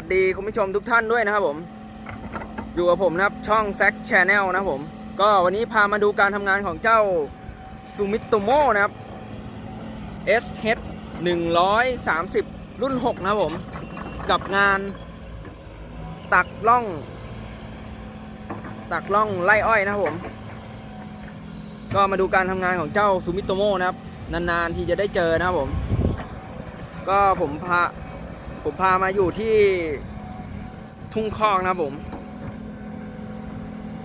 สวัสดีคุณผู้ชมทุกท่านด้วยนะครับผม อยู่กับผมนะครับช่องแซ c ช n แนลนะครับผม ก็วันนี้พามาดูการทำงานของเจ้าซูมิโตโมนะครับ SH 130 รุ่น 6 นะครับผม กับงานตักล่อง ตักล่องไล่อ้อยนะครับผม ก็มาดูการทำงานของเจ้าซูมิโตโมนะครับ นาน ๆ ที่จะได้เจอนะครับผม ก็ผมพา ผมพามาอยู่ที่ทุ่งคอกนะผม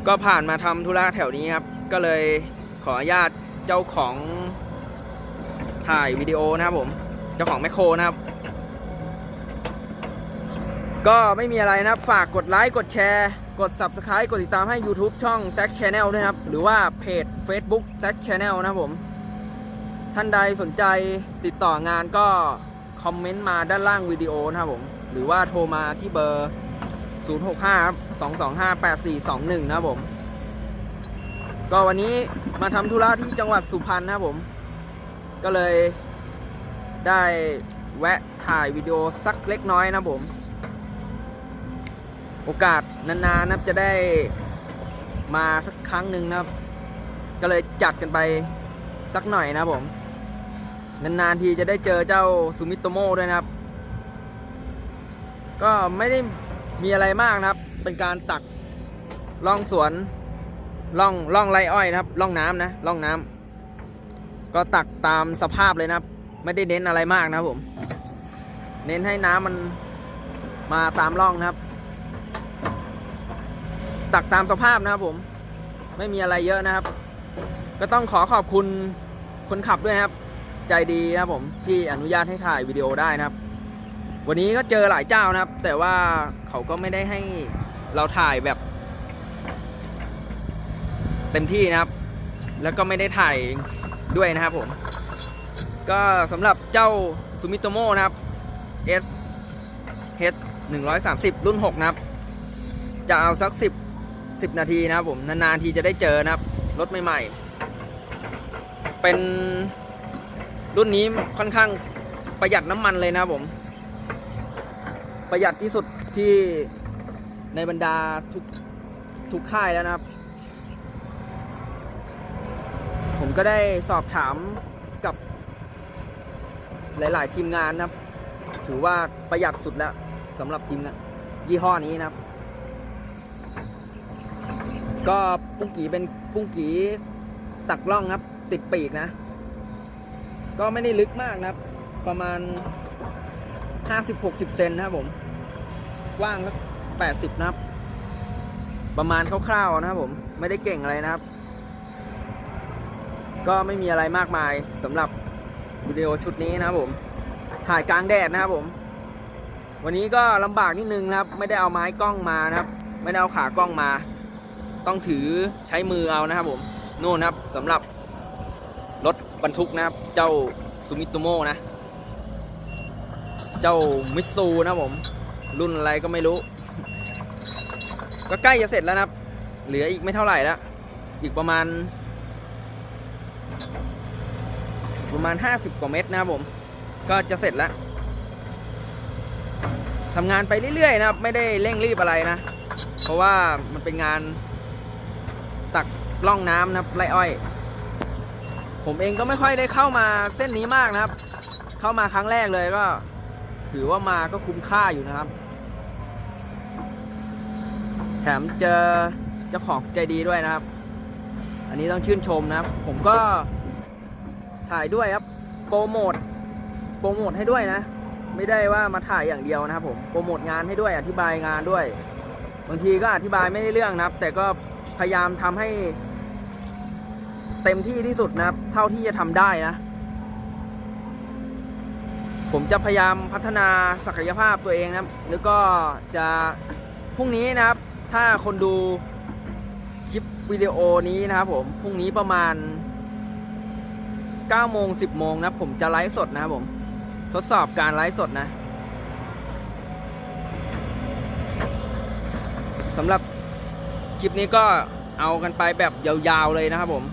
ก็ผ่านมาทำธุระแถวนี้ครับ ก็เลยขออนุญาตเจ้าของถ่ายวิดีโอนะครับผม เจ้าของแมคโครนะครับ ก็ไม่มีอะไรนะครับ ฝากกดไลค์ กดแชร์ กด Subscribe กดติดตามให้ YouTube ช่อง z a c Channel ด้วยนะครับ หรือว่าเพจ Facebook z a c Channel นะครับผม ท่านใดสนใจติดต่องานก็ คอมเมนต์มาด้านล่างวิดีโอนะครับผม หรือว่าโทรมาที่เบอร์ 065ครับ225 8421 นะครับผม ก็วันนี้มาทำธุระที่จังหวัดสุพรรณนะครับผม ก็เลยได้แวะถ่ายวิดีโอสักเล็กน้อยนะครับผม โอกาสนานๆนะครับจะได้มาสักครั้งหนึ่งนะครับ ก็เลยจัดกันไปสักหน่อยนะครับผม นานๆทีจะได้เจอเจ้าซูมิโตโมด้วยนะครับ ก็ไม่ได้มีอะไรมากนะครับ เป็นการตักล่องสวนล่องล่องไรอ้อยนะครับล่องน้ำนะล่องน้ำก็ตักตามสภาพเลยนะครับ ไม่ได้เน้นอะไรมากนะครับผม เน้นให้น้ำมันมาตามร่องนะครับ ตักตามสภาพนะครับผม ไม่มีอะไรเยอะนะครับ ก็ต้องขอขอบคุณคนขับด้วยนะครับ ใจดีนะผมที่อนุญาตให้ถ่ายวิดีโอได้นะครับ วันนี้ก็เจอหลายเจ้านะครับ แต่ว่าเขาก็ไม่ได้ให้เราถ่ายแบบ เต็มที่นะครับ แล้วก็ไม่ได้ถ่ายด้วยนะครับผม ก็สำหรับเจ้าซูมิโตโมนะครับ S H 130 รุ่น 6 นะครับ จะเอาสัก 10 10 นาทีนะครับผม นาน ๆ ทีจะได้เจอนะครับ รถใหม่ ๆ เป็น รุ่นนี้ค่อนข้างประหยัดน้ำมันเลยนะผม ประหยัดที่สุดที่ในบรรดาทุกทุกค่ายแล้วนะครับ ผมก็ได้สอบถามกับหลาย ๆ ทีมงานนะครับ ถือว่าประหยัดสุดแล้วสำหรับทีมยี่ห้อนี้นะครับ ก็ปุ้งกีเป็นปุ้งกีตักล่องครับ ติดปีกนะ ก็ไม่ได้ลึกมากนะครับ ประมาณ 50-60 เซนนะครับผมกว้างก็80 นะครับ ประมาณคร่าวๆนะครับผมไม่ได้เก่งอะไรนะครับ ก็ไม่มีอะไรมากมายสำหรับวิดีโอชุดนี้นะครับผม ถ่ายกลางแดดนะครับผม วันนี้ก็ลำบากนิดนึงนะครับ ไม่ได้เอาไม้กล้องมานะครับ ไม่ได้เอาขากล้องมา ต้องถือใช้มือเอานะครับผมนู่นนะครับสำหรับ บรรทุกนะครับ เจ้าซูมิโตโมนะ เจ้ามิซูนะผม รุ่นอะไรก็ไม่รู้ ก็ใกล้จะเสร็จแล้วนะครับ เหลืออีกไม่เท่าไหร่แล้ว อีกประมาณ ประมาณ 50 กว่าเมตรนะครับผม ก็จะเสร็จแล้วทำงานไปเรื่อยๆนะครับ ไม่ได้เร่งรีบอะไรนะ เพราะว่ามันเป็นงานตักล่องน้ำนะครับไรอ้อย ผมเองก็ไม่ค่อยได้เข้ามาเส้นนี้มากนะครับ เข้ามาครั้งแรกเลยก็ ถือว่ามาก็คุ้มค่าอยู่นะครับ แถมเจอเจ้าของใจดีด้วยนะครับ อันนี้ต้องชื่นชมนะครับ ผมก็ถ่ายด้วยครับโปรโมทโปรโมทให้ด้วยนะ ไม่ได้ว่ามาถ่ายอย่างเดียวนะครับผมโปรโมทงานให้ด้วยอธิบายงานด้วย บางทีก็อธิบายไม่ได้เรื่องนะครับ แต่ก็พยายามทำให้ เต็มที่ที่สุดนะครับ เท่าที่จะทำได้นะ ผมจะพยายามพัฒนาศักยภาพตัวเองนะแล้วก็จะพรุ่งนี้นะครับ ถ้าคนดูคลิปวิดีโอนี้นะครับผม พรุ่งนี้ประมาณ9โมง10โมงนะผมจะไลฟ์สดนะครับผม ทดสอบการไลฟ์สดนะสำหรับคลิปนี้ก็เอากันไปแบบยาวๆเลยนะครับผม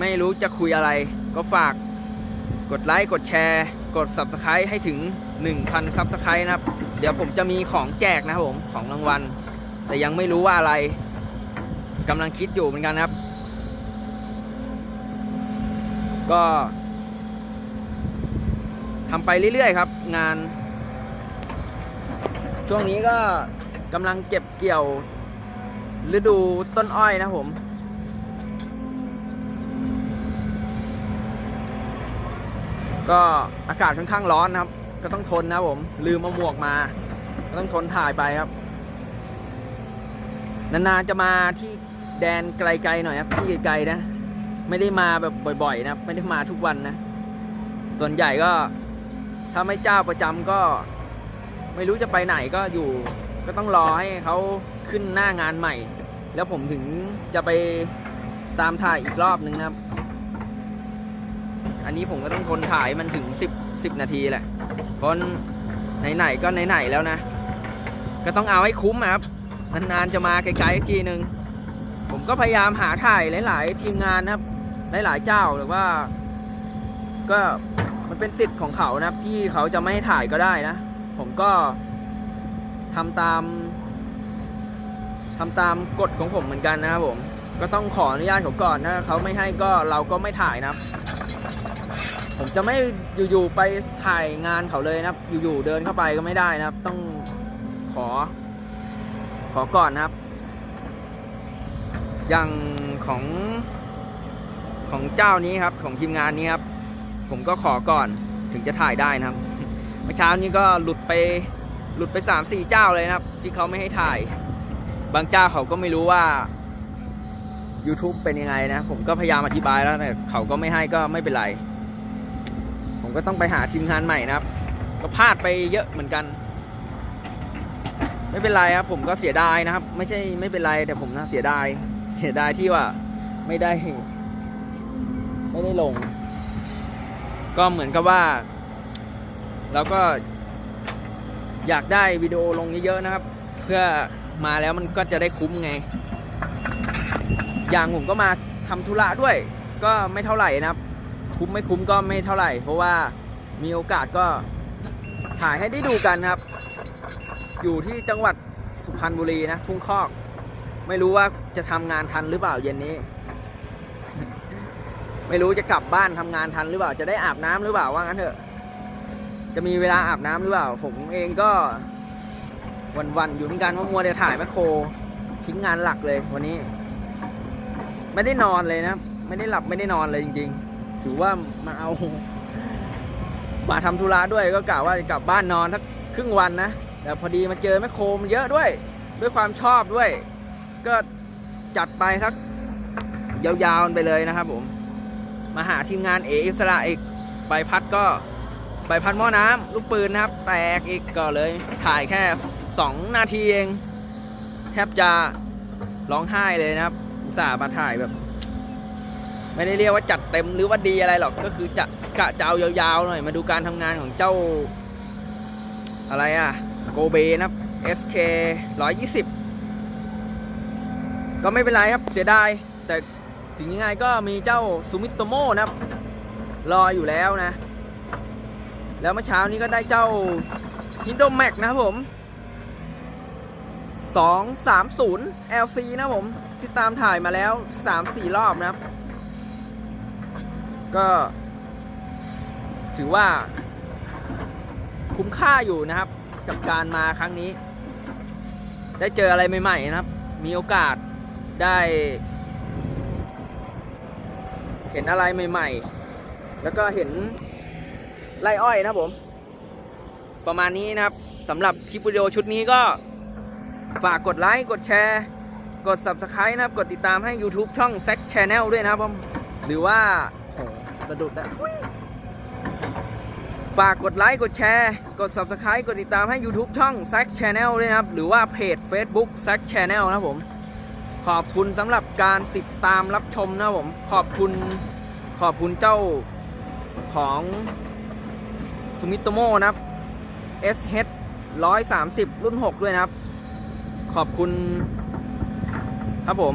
ไม่รู้จะคุยอะไร ก็ฝากกดไลค์กดแชร์ กด Subscribe ให้ถึง 1,000 Subscribe นะครับ เดี๋ยวผมจะมีของแจกนะครับผม ของรางวัล แต่ยังไม่รู้ว่าอะไรกำลังคิดอยู่เหมือนกันครับ ก็ทำไปเรื่อยๆครับ งาน ช่วงนี้ก็กำลังเก็บเกี่ยวฤดูต้นอ้อยนะครับผม ก็อากาศค่อนข้างร้อนนะครับ ก็ต้องทนนะผม ลืมเอาหมวกมา ก็ต้องทนถ่ายไปครับ นานๆจะมาที่แดนไกลๆหน่อยครับ ที่ไกลๆนะ ไม่ได้มาแบบบ่อยๆ นะครับ ไม่ได้มาทุกวันนะ ส่วนใหญ่ก็ ถ้าไม่เจ้าประจำก็ ไม่รู้จะไปไหนก็อยู่ ก็ต้องรอให้เขาขึ้นหน้างานใหม่ แล้วผมถึงจะไปตามถ่ายอีกรอบนึงนะครับ อันนี้ผมก็ต้องทนถ่ายมันถึง 10 10 นาทีแหละ เพราะไหนๆก็ไหนๆแล้วนะ ก็ต้องเอาให้คุ้มอะครับ นานๆจะมาไกลๆอีกทีนึง ผมก็พยายามหาถ่ายหลาย ๆ ทีมงานนะครับ หลายๆเจ้าหรือว่า ก็มันเป็นสิทธิ์ของเขานะครับ ที่เขาจะไม่ให้ถ่ายก็ได้นะ ผมก็ทำตามทำตามกฎของผมเหมือนกันนะครับผม ก็ต้องขออนุญาตเขาก่อน ถ้าเขาไม่ให้ก็เราก็ไม่ถ่ายนะครับ ผมจะไม่อยู่ๆไปถ่ายงานเขาเลยนะครับ อยู่ๆเดินเข้าไปก็ไม่ได้นะครับ ต้องขอ ขอก่อนนะครับ อย่างของของเจ้านี้ครับ ของทีมงานนี้ครับ ผมก็ขอก่อนถึงจะถ่ายได้นะครับเมื่อเช้านี้ก็หลุดไปหลุดไปสามสี่เจ้าเลยนะครับ ที่เขาไม่ให้ถ่าย บางเจ้าเขาก็ไม่รู้ว่า YouTube เป็นยังไงนะ ผมก็พยายามอธิบายแล้วแต่เขาก็ไม่ให้ก็ไม่เป็นไร ผมก็ต้องไปหาทีมงานใหม่นะครับ ก็พลาดไปเยอะเหมือนกัน ไม่เป็นไรครับ ผมก็เสียดายนะครับ ไม่ใช่ไม่เป็นไรแต่ผมนะเสียดาย เสียดายที่ว่าไม่ได้ ไม่ได้ลง ก็เหมือนกับว่าเราก็อยากได้วิดีโอลงเยอะๆนะครับ เพื่อมาแล้วมันก็จะได้คุ้มไง อย่างผมก็มาทำธุระด้วย ก็ไม่เท่าไหร่นะครับ คุ้มไม่คุ้มก็ไม่เท่าไหร่ เพราะว่ามีโอกาสก็ถ่ายให้ได้ดูกันครับ อยู่ที่จังหวัดสุพรรณบุรีนะทุ่งคอก ไม่รู้ว่าจะทำงานทันหรือเปล่าเย็นนี้ ไม่รู้จะกลับบ้านทำงานทันหรือเปล่า จะได้อาบน้ำหรือเปล่าว่างั้นเถอะ จะมีเวลาอาบน้ำหรือเปล่า ผมเองก็วันๆอยู่เหมือนกันว่ามัวแต่ถ่ายแมคโครทิ้งงานหลักเลยวันนี้ ไม่ได้นอนเลยนะ ไม่ได้หลับไม่ได้นอนเลยจริง ๆ ถือว่ามาเอา มาทำธุระด้วยก็กะว่าจะกลับบ้านนอนสักครึ่งวันนะ แต่พอดีมาเจอแมคโครมเยอะด้วย ด้วยความชอบด้วย ก็จัดไปสักยาวๆไปเลยนะครับผม มาหาทีมงานเออิสระอีกใบพัดก็ใบพัดหม้อน้ำลูกปืนนะครับ แตกอีกก็เลยถ่ายแค่ 2 นาทีเอง แทบจะร้องไห้เลยนะครับอุตส่าห์มาถ่ายแบบ ไม่ได้เรียกว่าจัดเต็มหรือว่าดีอะไรหรอกก็คือจะกะจะเอายาวๆหน่อย มาดูการทำงานของเจ้า อะไรอะโกเบนะครับ SK 120 ก็ไม่เป็นไรครับเสียดาย แต่ถึงยังไงก็มีเจ้าซูมิโตโมนะครับ รออยู่แล้วนะ แล้วเมื่อเช้านี้ก็ได้เจ้าฮินโดแม็กนะครับผม230 LC นะผม ที่ตามถ่ายมาแล้ว 3-4 รอบนะครับ ก็ ถือว่า คุ้มค่าอยู่นะครับ กับการมาครั้งนี้ ได้เจออะไรใหม่ ๆ นะครับ มีโอกาสได้ เห็นอะไรใหม่ ๆ แล้วก็เห็นไร่อ้อยนะผม ประมาณนี้นะครับสำหรับคลิปวิดีโอชุดนี้ก็ฝากกดไลค์ กดแชร์ กด Subscribe นะครับ กดติดตามให้ YouTube ช่อง s ซ c Channel ด้วยนะครับผม หรือว่า สะดุดอะฝากกดไลค์ กดแชร์ กด Subscribe กดติดตามให้ YouTube ช่อง s ซ c Channel ด้วยนะครับ หรือว่าเพจ Facebook s ซ c Channel นะครับผม ขอบคุณสำหรับการติดตามรับชมนะครับผม ขอบคุณขอบคุณเจ้าของซูมิโตโมนะครับ SH 130 รุ่น 6 ด้วยนะครับ ขอบคุณครับผม